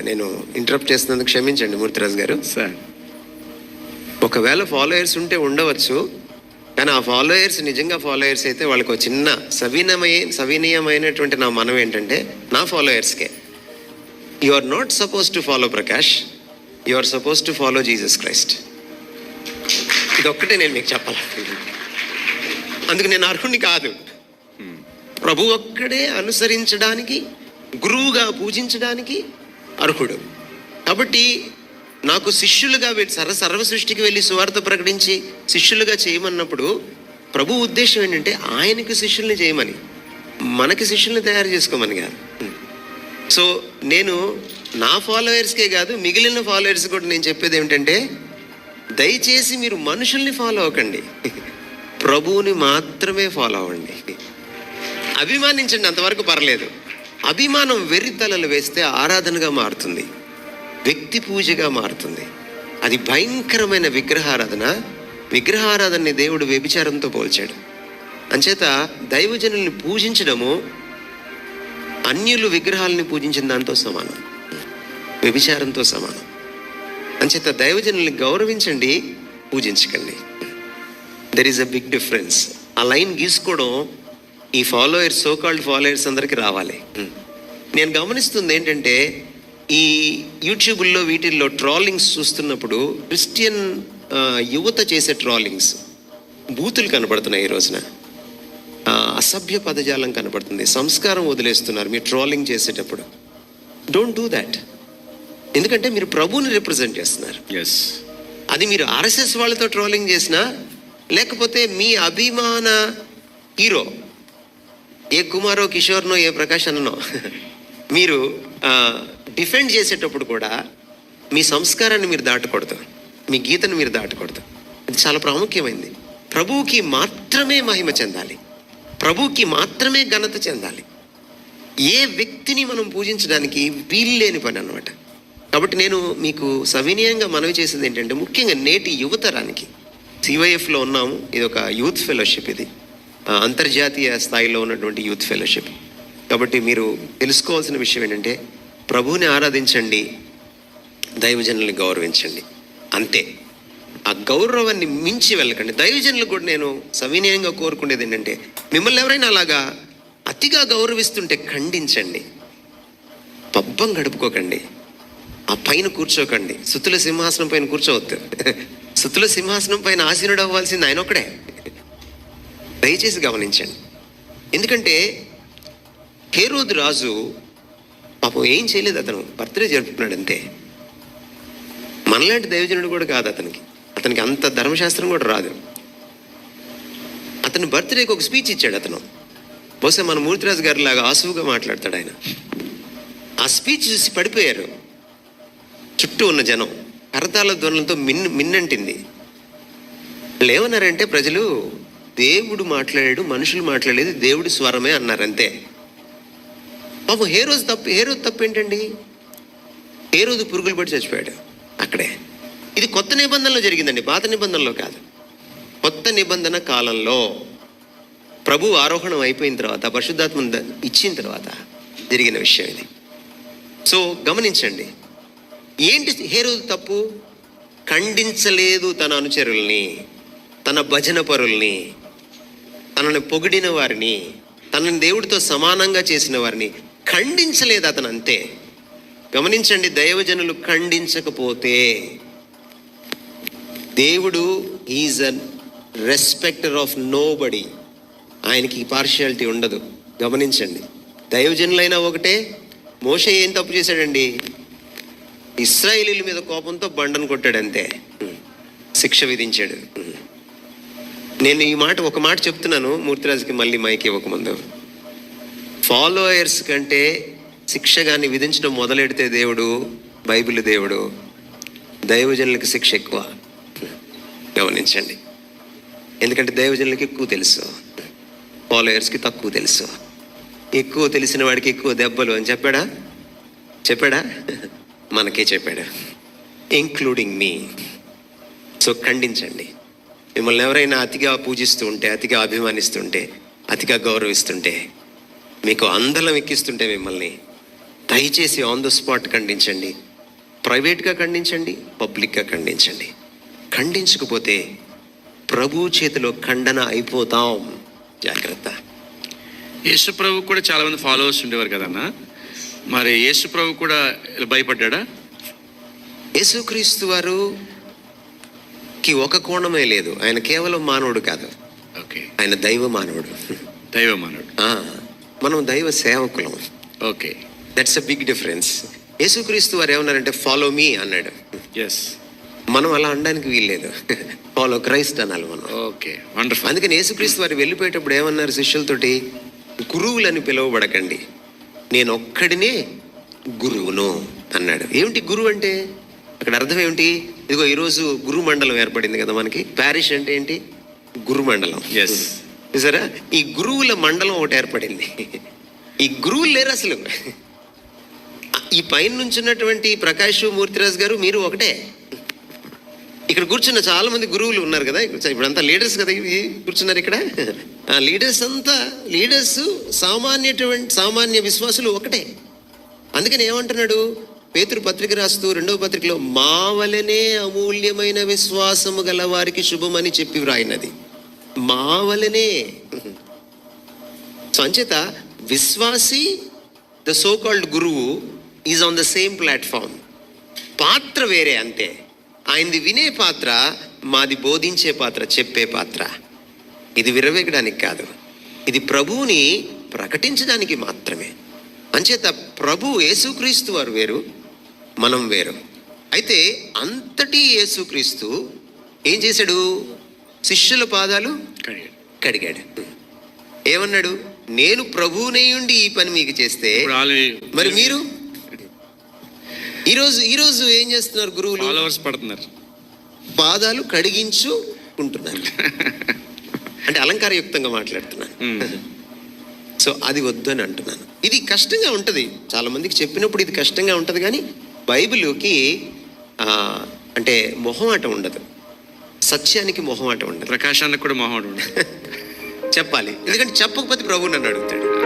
నేను ఇంటరప్ట్ చేస్తున్నందుకు క్షమించండి మూర్తిరాజు గారు. సార్ ఒకవేళ ఫాలోయర్స్ ఉంటే ఉండవచ్చు కానీ ఆ ఫాలోయర్స్ నిజంగా ఫాలోయర్స్ అయితే వాళ్ళకి ఒక చిన్న సవినమయ సవినీయమైనటువంటి నా మనం ఏంటంటే నా ఫాలోయర్స్కే you are not suppose to follow Prakash you are suppose to follow Jesus Christ ఇది ఒక్కటే నేను మీకు చెప్పాలి. అందుకు నేను అర్హుణ్ణి కాదు. ప్రభు ఒక్కడే అనుసరించడానికి గురువుగా పూజించడానికి అర్హుడు. కాబట్టి నాకు శిష్యులుగా వెళ్ళి సర్వ సర్వ సృష్టికి వెళ్ళి సువార్త ప్రకటించి శిష్యులుగా చేయమన్నప్పుడు ప్రభు ఉద్దేశం ఏంటంటే ఆయనకి శిష్యుల్ని చేయమని. మనకి శిష్యుల్ని తయారు చేసుకోమని కాదు. సో నేను నా ఫాలోయర్స్కే కాదు మిగిలిన ఫాలోయర్స్ కూడా నేను చెప్పేది ఏమిటంటే దయచేసి మీరు మనుషుల్ని ఫాలో అవ్వకండి. ప్రభువుని మాత్రమే ఫాలో అవ్వండి. అభిమానించండి అంతవరకు పర్లేదు. అభిమానం వెర్రితలలు వేస్తే ఆరాధనగా మారుతుంది వ్యక్తి పూజగా మారుతుంది. అది భయంకరమైన విగ్రహారాధన విగ్రహారాధనని దేవుడు వ్యభిచారంతో పోల్చాడు. అంచేత దైవజనుల్ని పూజించడము అన్యులు విగ్రహాలని పూజించిన దాంతో సమానం వ్యభిచారంతో సమానం. అంచేత దైవజనుల్ని గౌరవించండి పూజించకండి. There is a big difference ఆ లైన్ గీసుకోవడం ఈ ఫాలోయర్స్ సో కాల్డ్ ఫాలోయర్స్ అందరికీ రావాలి. నేను గమనిస్తుంది ఏంటంటే ఈ యూట్యూబ్లో వీటిల్లో ట్రాలింగ్స్ చూస్తున్నప్పుడు క్రిస్టియన్ యువత చేసే ట్రాలింగ్స్ బూతులు కనపడుతున్నాయి ఈ రోజున. అసభ్య పదజాలం కనపడుతుంది సంస్కారం వదిలేస్తున్నారు మీరు ట్రాలింగ్ చేసేటప్పుడు. డోంట్ డూ దాట్ ఎందుకంటే మీరు ప్రభువుని రిప్రజెంట్ చేస్తున్నారు. ఎస్ అది మీరు ఆర్ఎస్ఎస్ వాళ్ళతో ట్రోలింగ్ చేసినా లేకపోతే మీ అభిమాన హీరో ఏ కుమారో కిషోర్నో ఏ ప్రకాష్ మీరు డిఫెండ్ చేసేటప్పుడు కూడా మీ సంస్కారాన్ని మీరు దాటకూడదు. మీ గీతను మీరు దాటకూడదు. ఇది చాలా ప్రాముఖ్యమైంది. ప్రభువుకి మాత్రమే మహిమ చెందాలి. ప్రభువుకి మాత్రమే ఘనత చెందాలి. ఏ వ్యక్తిని మనం పూజించడానికి వీల్లేని పని అన్నమాట. కాబట్టి నేను మీకు సవినయంగా మనవి చేసేది ఏంటంటే ముఖ్యంగా నేటి యువతరానికి. సివైఎఫ్లో ఉన్నాము. ఇది ఒక యూత్ ఫెలోషిప్ ఇది. అంతర్జాతీయ స్థాయిలో ఉన్నటువంటి యూత్ ఫెలోషిప్. కాబట్టి మీరు తెలుసుకోవాల్సిన విషయం ఏంటంటే ప్రభువుని ఆరాధించండి దైవజనుల్ని గౌరవించండి. అంతే. ఆ గౌరవాన్ని మించి వెళ్ళకండి. దైవజనులు కూడా నేను సవినయంగా కోరుకునేది ఏంటంటే మిమ్మల్ని ఎవరైనా అలాగా అతిగా గౌరవిస్తుంటే ఖండించండి. పబ్బం గడుపుకోకండి. ఆ పైన కూర్చోకండి. సుతుల సింహాసనం పైన కూర్చోవద్దు. సుతుల సింహాసనం పైన ఆసీనుడు అవ్వాల్సింది ఆయన ఒకడే దయచేసి గమనించండి. ఎందుకంటే హేరోదు రాజు పాపం ఏం చేయలేదు అతను. బర్త్డే జరుపుకున్నాడు అంతే. మనలాంటి దైవజనుడు కూడా కాదు అతనికి. అతనికి అంత ధర్మశాస్త్రం కూడా రాదు. అతను బర్త్డేకి ఒక స్పీచ్ ఇచ్చాడు అతను. బహుశా మన మూర్తిరాజు గారి లాగా ఆసువుగా మాట్లాడతాడు ఆయన. ఆ స్పీచ్ చూసి పడిపోయారు. చుట్టూ ఉన్న జనం. కరతాల ధ్వనులతో మిన్ మిన్నంటింది. వాళ్ళు ఏమన్నారంటే ప్రజలు దేవుడు మాట్లాడాడు మనుషులు మాట్లాడేది దేవుడి స్వరమే అన్నారు అంతే. పాపం హే రోజు తప్పు హే రోజు తప్పు ఏంటండి? ఏ రోజు పురుగులు పడి చచ్చిపోయాడు అక్కడే. ఇది కొత్త నిబంధనలో జరిగిందండి పాత నిబంధనలో కాదు. కొత్త నిబంధన కాలంలో ప్రభు ఆరోహణం అయిపోయిన తర్వాత పరిశుద్ధాత్మ ఇచ్చిన తర్వాత జరిగిన విషయం ఇది. సో గమనించండి. ఏంటి హేరోదు తప్పు? ఖండించలేదు తన అనుచరుల్ని తన భజన పరుల్ని తనని పొగిడిన వారిని తనని దేవుడితో సమానంగా చేసిన వారిని ఖండించలేదు అతను అంతే. గమనించండి దైవజనులు ఖండించకపోతే దేవుడు is a respecter of nobody ఆయనకి పార్షియాలిటీ ఉండదు. గమనించండి దైవజనులైనా ఒకటే. మోష ఏం తప్పు చేశాడండి? ఇస్రాయిలీల మీద కోపంతో బండను కొట్టాడు అంతే శిక్ష విధించాడు. నేను ఈ మాట ఒక మాట చెప్తున్నాను. మూర్తిరాజుకి మళ్ళీ మైక్ ఇవ్వకముందు. ఫాలోయర్స్ కంటే శిక్ష కానీ విధించడం మొదలెడితే దేవుడు బైబిల్ దేవుడు. దైవజనులకి శిక్ష ఎక్కువ. గమనించండి. ఎందుకంటే దైవజనులకి ఎక్కువ తెలుసు. ఫాలోయర్స్కి తక్కువ తెలుసు. ఎక్కువ తెలిసిన వాడికి ఎక్కువ దెబ్బలు అని చెప్పాడా? చెప్పాడా? మనకే చెప్పాడు. ఇంక్లూడింగ్ మీ సో ఖండించండి. మిమ్మల్ని ఎవరైనా అతిగా పూజిస్తూ ఉంటే అతిగా అభిమానిస్తుంటే అతిగా గౌరవిస్తుంటే మీకు అందలం ఎక్కిస్తుంటే మిమ్మల్ని దయచేసి ఆన్ ద స్పాట్ ఖండించండి. ప్రైవేట్గా ఖండించండి పబ్లిక్గా ఖండించండి. ఖండించకపోతే ప్రభు చేతిలో ఖండన అయిపోతాం. జాగ్రత్త. యేసు ప్రభు కూడా చాలా మంది ఫాలోవర్స్ ఉండేవారు కదన్న? మరి యేసు ప్రభు కూడా భయపడ్డా యేసుక్రీస్తు వారు కి ఒక కోణమే లేదు. ఆయన కేవలం మానవుడు కాదు. ఓకే. ఆయన దైవ మానవుడు. దైవ మానవుడు. మనం దైవ సేవకులం. Okay. That's a big difference యేసుక్రీస్తు వారు ఏమన్నారంటే ఫాలో మీ అన్నాడు. ఎస్ మనం అలా అనడానికి వీల్లేదు. ఫాలో క్రైస్ట్ అనాలి మనం. ఓకే. వండర్ఫుల్ అందుకని యేసుక్రీస్తు వారు వెళ్ళిపోయేటప్పుడు ఏమన్నారు శిష్యులతోటి గురువులని పిలువబడకండి. నేను ఒక్కడినే గురువును అన్నాడు. ఏమిటి గురువు అంటే? అక్కడ అర్థం ఏమిటి? ఇదిగో ఈరోజు గురు మండలం ఏర్పడింది కదా మనకి. ప్యారిష్ అంటే ఏంటి? గురు మండలం Yes. చూసారా ఈ గురువుల మండలం ఒకటి ఏర్పడింది. ఈ గురువులు లేరు అసలు. ఈ పైన నుంచున్నటువంటి ప్రకాష్ మూర్తిరాజు గారు మీరు ఒకటే. ఇక్కడ కూర్చున్న చాలా మంది గురువులు ఉన్నారు కదా. ఇప్పుడు అంతా లీడర్స్ కదా ఇవి. కూర్చున్నారు ఇక్కడ. ఆ లీడర్స్ అంతా లీడర్స్ సామాన్యటువంటి సామాన్య విశ్వాసులు ఒకటే. అందుకని ఏమంటున్నాడు? పేతురు పత్రిక రాస్తూ రెండవ పత్రికలో మావలనే అమూల్యమైన విశ్వాసము గల వారికి శుభమని చెప్పి వ్రాయినది. మావలనే. సో అంచేత విశ్వాసి ద సో కాల్డ్ గురువు is on the same platform పాత్ర వేరే అంతే. ఆయనది వినే పాత్ర మాది బోధించే పాత్ర చెప్పే పాత్ర. ఇది విరవేగడానికి కాదు. ఇది ప్రభువుని ప్రకటించడానికి మాత్రమే. అంచేత ప్రభు యేసుక్రీస్తు వారు వేరు మనం వేరు. అయితే అంతటి యేసుక్రీస్తు ఏం చేశాడు? శిష్యుల పాదాలు కడిగాడు. ఏమన్నాడు? నేను ప్రభువునేయుండి ఈ పని మీకు చేస్తే మరి మీరు? ఈరోజు ఈరోజు ఏం చేస్తున్నారు గురువులు? ఫాలోవర్స్ పడుతున్నారు. పాదాలు కడిగించుకుంటున్నారు అంటే అలంకారయుక్తంగా మాట్లాడుతున్నాను. సో అది వద్దు అని అంటున్నాను. ఇది కష్టంగా ఉంటుంది. చాలా మందికి చెప్పినప్పుడు ఇది కష్టంగా ఉంటుంది కానీ బైబిల్కి అంటే మొహమాట ఉండదు. సత్యానికి మొహమాట ఉండదు. ప్రకాశానికి కూడా మొహం ఉండదు. చెప్పాలి. ఎందుకంటే చెప్పకపోతే ప్రభు నన్ను అడుగుతాడు.